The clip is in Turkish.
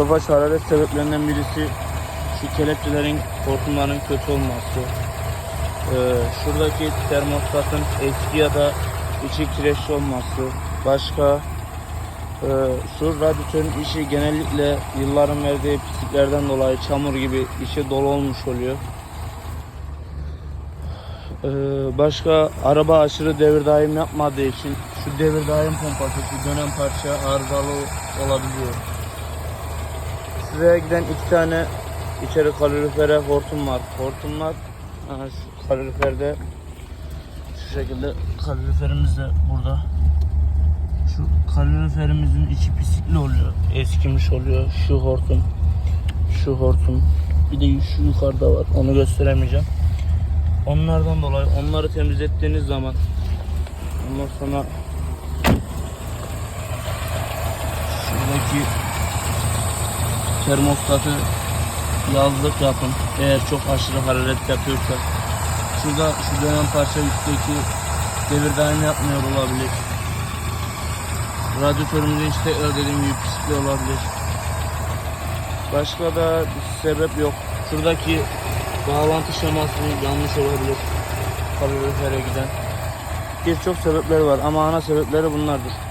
Tofaş hararet sebeplerinden birisi şu kelepçelerin hortumların kötü olması. Ee, şuradaki termostatın eski ya da içi kireçli olması. Başka e, şu radyatörün işi genellikle yılların verdiği pisliklerden dolayı çamur gibi içi dolu olmuş oluyor. Ee, başka araba aşırı devir daim yapmadığı için şu devir daim pompası, şu dönem parça arızalı olabiliyor. Şuraya giden iki tane içeri kalorifere hortum var. Hortumlar aha, şu kaloriferde şu şekilde kaloriferimiz de burada. Şu kaloriferimizin içi pislikli oluyor. Eskimiş oluyor. Şu hortum. Şu hortum. Bir de şu yukarıda var. Onu gösteremeyeceğim. Onlardan dolayı onları temizlettiğiniz zaman ondan sonra şuradaki termostatı yazlık yapın. Eğer çok aşırı hararet yapıyorsa. Şurada şu dönem parça üstteki devir daim yapmıyor olabilir. Radyatörümüzün işte dediğim gibi pisliği olabilir. Başka da bir sebep yok. Şuradaki bağlantı şeması yanlış olabilir. Kalorifere giden. Birçok sebepleri var ama ana sebepleri bunlardır.